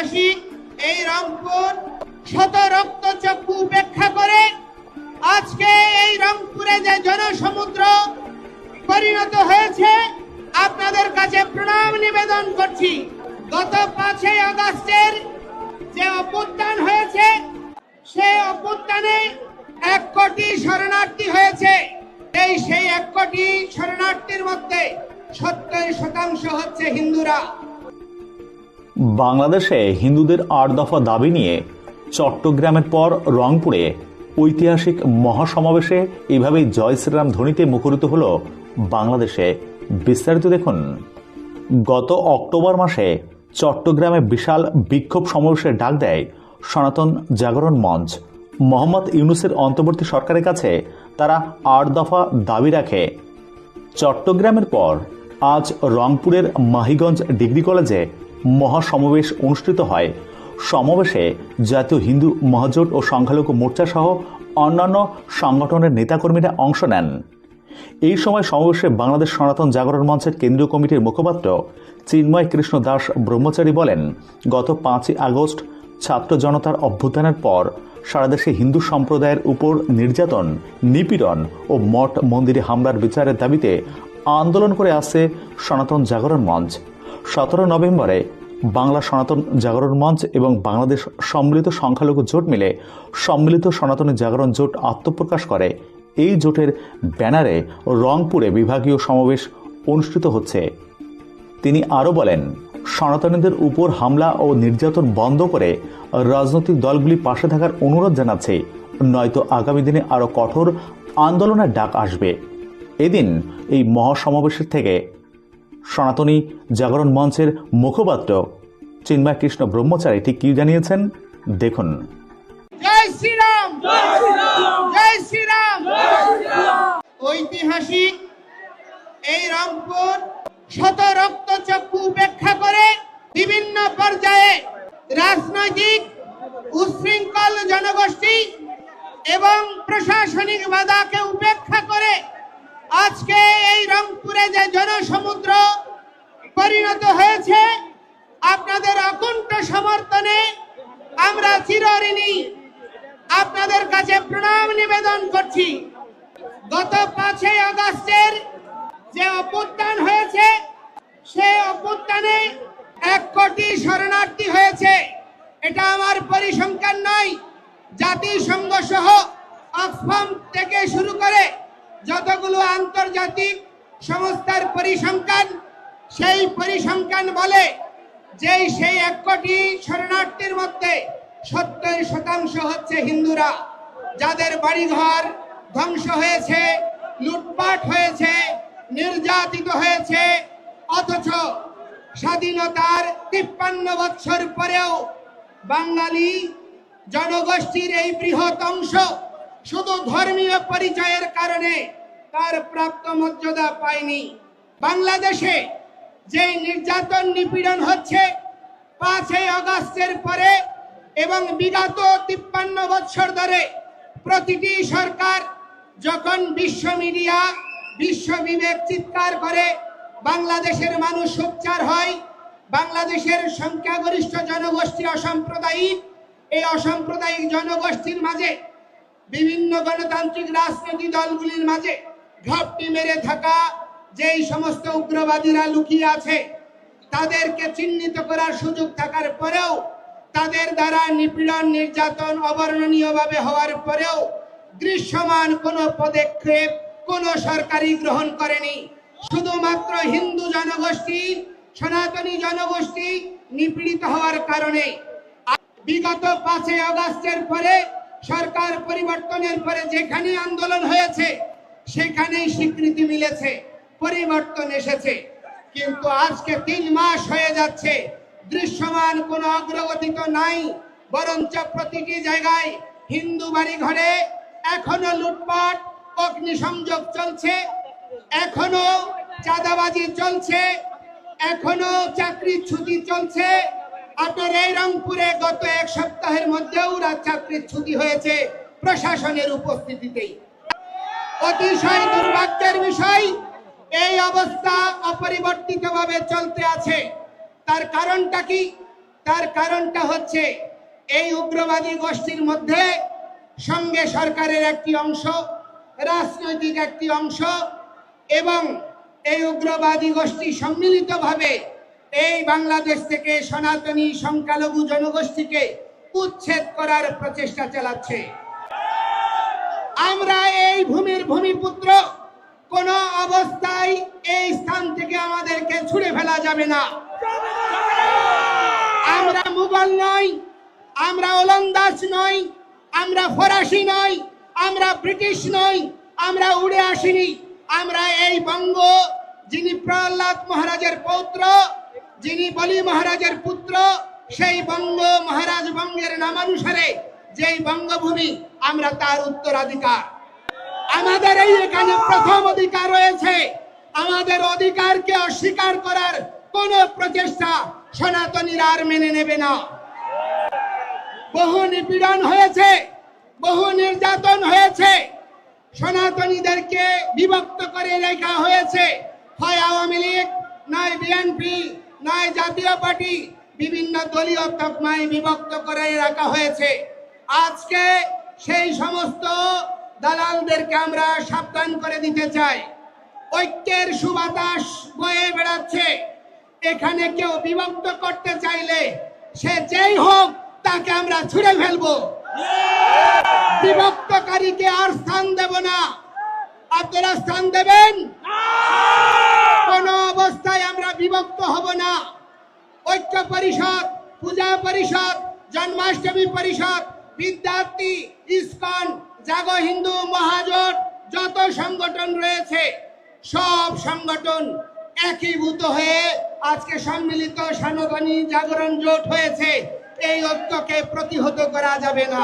ঐতিহাসিক এই রংপুর শত রক্ত চক্ষু উপেক্ষা করে আজকে এই রংপুরে যে জনসমুদ্র পরিণত হয়েছে, আপনাদের কাছে প্রণাম নিবেদন করছি। গত পাঁচই আগস্টের যে অভ্যুত্থান হয়েছে, সেই অভ্যুত্থানে এক কোটি শরণার্থী হয়েছে। এই সেই এক কোটি শরণার্থীর মধ্যে সত্তর শতাংশ হচ্ছে হিন্দুরা। বাংলাদেশে হিন্দুদের আট দফা দাবি নিয়ে চট্টগ্রামের পর রংপুরে ঐতিহাসিক মহাসমাবেশে এভাবেই জয় শ্রীরাম ধ্বনিতে মুখরিত হল বাংলাদেশে। বিস্তারিত দেখুন। গত অক্টোবর মাসে চট্টগ্রামে বিশাল বিক্ষোভ সমাবেশের ডাক দেয় সনাতন জাগরণ মঞ্চ। মোহাম্মদ ইউনুসের অন্তর্বর্তী সরকারের কাছে তারা আট দফা দাবি রাখে। চট্টগ্রামের পর আজ রংপুরের মাহিগঞ্জ ডিগ্রি কলেজে মহাসমাবেশ অনুষ্ঠিত হয়। সমাবেশে জাতীয় হিন্দু মহাজোট ও সংখ্যালঘু মোর্চা সহ অন্যান্য সংগঠনের নেতাকর্মীরা অংশ নেন। এই সময় সমাবেশে বাংলাদেশ সনাতন জাগরণ মঞ্চের কেন্দ্রীয় কমিটির মুখপাত্র চিন্ময় কৃষ্ণ দাস ব্রহ্মচারী বলেন, গত পাঁচই আগস্ট ছাত্র জনতার অভ্যুত্থানের পর সারা দেশে হিন্দু সম্প্রদায়ের উপর নির্যাতন, নিপীড়ন ও মঠ মন্দিরে হামলার বিচারের দাবিতে আন্দোলন করে আসছে সনাতন জাগরণ মঞ্চ। সতেরো নভেম্বরে বাংলা সনাতন জাগরণ মঞ্চ এবং বাংলাদেশ সম্মিলিত সংখ্যালঘু জোট মিলে সম্মিলিত সনাতনী জাগরণ জোট আত্মপ্রকাশ করে। এই জোটের ব্যানারে রংপুরে বিভাগীয় সমাবেশ অনুষ্ঠিত হচ্ছে। তিনি আরও বলেন, সনাতনীদের উপর হামলা ও নির্যাতন বন্ধ করে রাজনৈতিক দলগুলি পাশে থাকার অনুরোধ জানাচ্ছে। নয়তো আগামী দিনে আরও কঠোর আন্দোলনের ডাক আসবে। এদিন এই মহাসমাবেশের থেকে সনাতনী জাগরণ মঞ্চের মুখপাত্র চিন্ময় কৃষ্ণ ব্রহ্মচারী, ঠিক কী জানিয়েছেন? দেখুন। ঐতিহাসিক এই রংপুর শত রক্ত চক্ষু উপেক্ষা করে বিভিন্ন পর্যায়ে রাজনৈতিক উশৃঙ্খল জনগোষ্ঠী এবং প্রশাসনিক বাধাকে উপেক্ষা করে আজকে এই রংপুরে যে জনসমুদ্র পরিণত হয়েছে আপনাদের অকুণ্ঠ সমর্থনে আমরা চিরঋণী। আপনাদের কাছে প্রণাম নিবেদন করছি। গত পাঁচই আগস্টের যে অভ্যুত্থান হয়েছে, সেই অভ্যুত্থানে এক কোটি শরণার্থী হয়েছে। এটা আমার পরিসংখ্যান নয়, জাতিসংঘ সহ অক্সফাম থেকে শুরু করে যতগুলো আন্তর্জাতিক সংস্থার পরিসংখ্যান, সেই পরিসংখ্যান বলে যে সেই এক কোটি শরণার্থীর মধ্যে সত্তর শতাংশ হচ্ছে হিন্দুরা। যাদের বাড়িঘর ধ্বংস হয়েছে, লুটপাট হয়েছে, নির্যাতিত হয়েছে, অথচ স্বাধীনতার তিপ্পান্ন বৎসর পরেও বাঙালি জনগোষ্ঠীর এই বৃহৎ অংশ শুধু ধর্মীয় পরিচয়ের কারণে তার প্রাপ্ত মর্যাদা পায়নি। বাংলাদেশে যে নির্যাতন নিপীড়ন হচ্ছে, পাঁচই আগস্টের পরে এবং বিগত তিপ্পান্ন বছর ধরে প্রতিটি সরকার যখন বিশ্ব মিডিয়া, বিশ্ব বিবেক চিৎকার করে, বাংলাদেশের মানুষ সোচ্চার হয়, বাংলাদেশের সংখ্যাগরিষ্ঠ জনগোষ্ঠী অসাম্প্রদায়িক, এই অসাম্প্রদায়িক জনগোষ্ঠীর মাঝে, বিভিন্ন গণতান্ত্রিক রাজনৈতিক দলগুলির মাঝে ঘাপটি মেরে থাকা যেই সমস্ত উগ্রবাদীরা লুকিয়ে আছে, তাদেরকে চিহ্নিত করার সুযোগ থাকার পরেও তাদের দ্বারা নিপীড়ন, নির্যাতন অবর্ণনীয়ভাবে হওয়ার পরেও দৃশ্যমান কোনো পদক্ষেপ কোনো সরকারি গ্রহণ করেনি। শুধুমাত্র হিন্দু জনগোষ্ঠী, সনাতনী জনগোষ্ঠী নিপীড়িত হওয়ার কারণে। বিগত পাঁচই আগস্টের পরে সরকার পরিবর্তনের পরে যেখানে আন্দোলন হয়েছে, সেখানেই স্বীকৃতি মিলেছে, পরিবর্তন এসেছে। কিন্তু আজকে তিন মাস হয়ে যাচ্ছে দৃশ্যমান কোনো অগ্রগতি তো নাই, বরঞ্চ প্রতিটি জায়গায় হিন্দু বাড়ি ঘরে এখনও লুটপাট, অগ্নিসংযোগ চলছে, এখনও চাঁদাবাজি চলছে, এখনও চাকরির ছুটি চলছে। আপনার এই রংপুরে গত এক সপ্তাহের মধ্যেও রাত চাকরির ছুটি হয়েছে প্রশাসনের উপস্থিতিতেই। অতিশয় দুর্ভাগ্যের বিষয়, এই অবস্থা অপরিবর্তিতভাবে চলতে আছে। তার কারণটা কি? তার কারণটা হচ্ছে এই উগ্রবাদী গোষ্ঠীর মধ্যে সঙ্গে সরকারের একটি অংশ, রাজনৈতিক একটি অংশ এবং এই উগ্রবাদী গোষ্ঠী সম্মিলিতভাবে এই বাংলাদেশ থেকে সনাতনী সংখ্যালঘু জনগোষ্ঠীকে উচ্ছেদ করার প্রচেষ্টা চালাচ্ছে। আমরা এই ভূমির ভূমিপুত্র, কোন অবস্থায় এই স্থান থেকে আমাদেরকে ছুড়ে ফেলা যাবে না। আমরা মুঘল নই, আমরা ওলন্দাজ নই, আমরা ফরাসি নই, আমরা ব্রিটিশ নই, আমরা উড়ে আসিনি। আমরা এই বঙ্গ, যিনি প্রহ্লাদ মহারাজের পৌত্র, যিনি বলি মহারাজের পুত্র, সেই বঙ্গ মহারাজ বঙ্গের নামানুসারে যেই বঙ্গভূমি, আমরা তার উত্তরাধিকার। আমাদের এই এখানে প্রথম অধিকার রয়েছে। আমাদের অধিকারকে অস্বীকার করার কোন প্রচেষ্টা সনাতনীরা আর মেনে নেবে না। বহু নিপীড়ন হয়েছে, বহু নির্যাতন হয়েছে। সনাতনীদেরকে বিভক্ত করে রেখা হয়েছে। হয় আওয়ামী লীগ নয় বিএনপি নয় জাতীয় পার্টি, বিভিন্ন দলীয় তকমায় বিভক্ত করে রাখা হয়েছে। আজকে সেই সমস্ত দালালদেরকে আমরা সাবধান করে দিতে চাই। ঐক্যের সুবাতাস বয়ে বেড়াচ্ছে। এখানে কেউ বিভক্ত করতে চাইলে সে যেই হোক, তাকে আমরা ছুড়ে ফেলব। বিভক্তকারীকে আর স্থান দেব না। আপনারা স্থান দেবেন? কোন অবস্থায় আমরা বিভক্ত হব না। ঐক্য পরিষদ, পূজা পরিষদ, জন্মাষ্টমী পরিষদ, বিদ্যার্থী, ইসকন, জাগো হিন্দু, মহাজোট, যত সংগঠন রয়েছে, সব সংগঠন একীভূত হয়ে আজকে সম্মিলিত সনাতনী জাগরণ জোট হয়েছে। এই ঐক্যকে প্রতিহত করা যাবে না।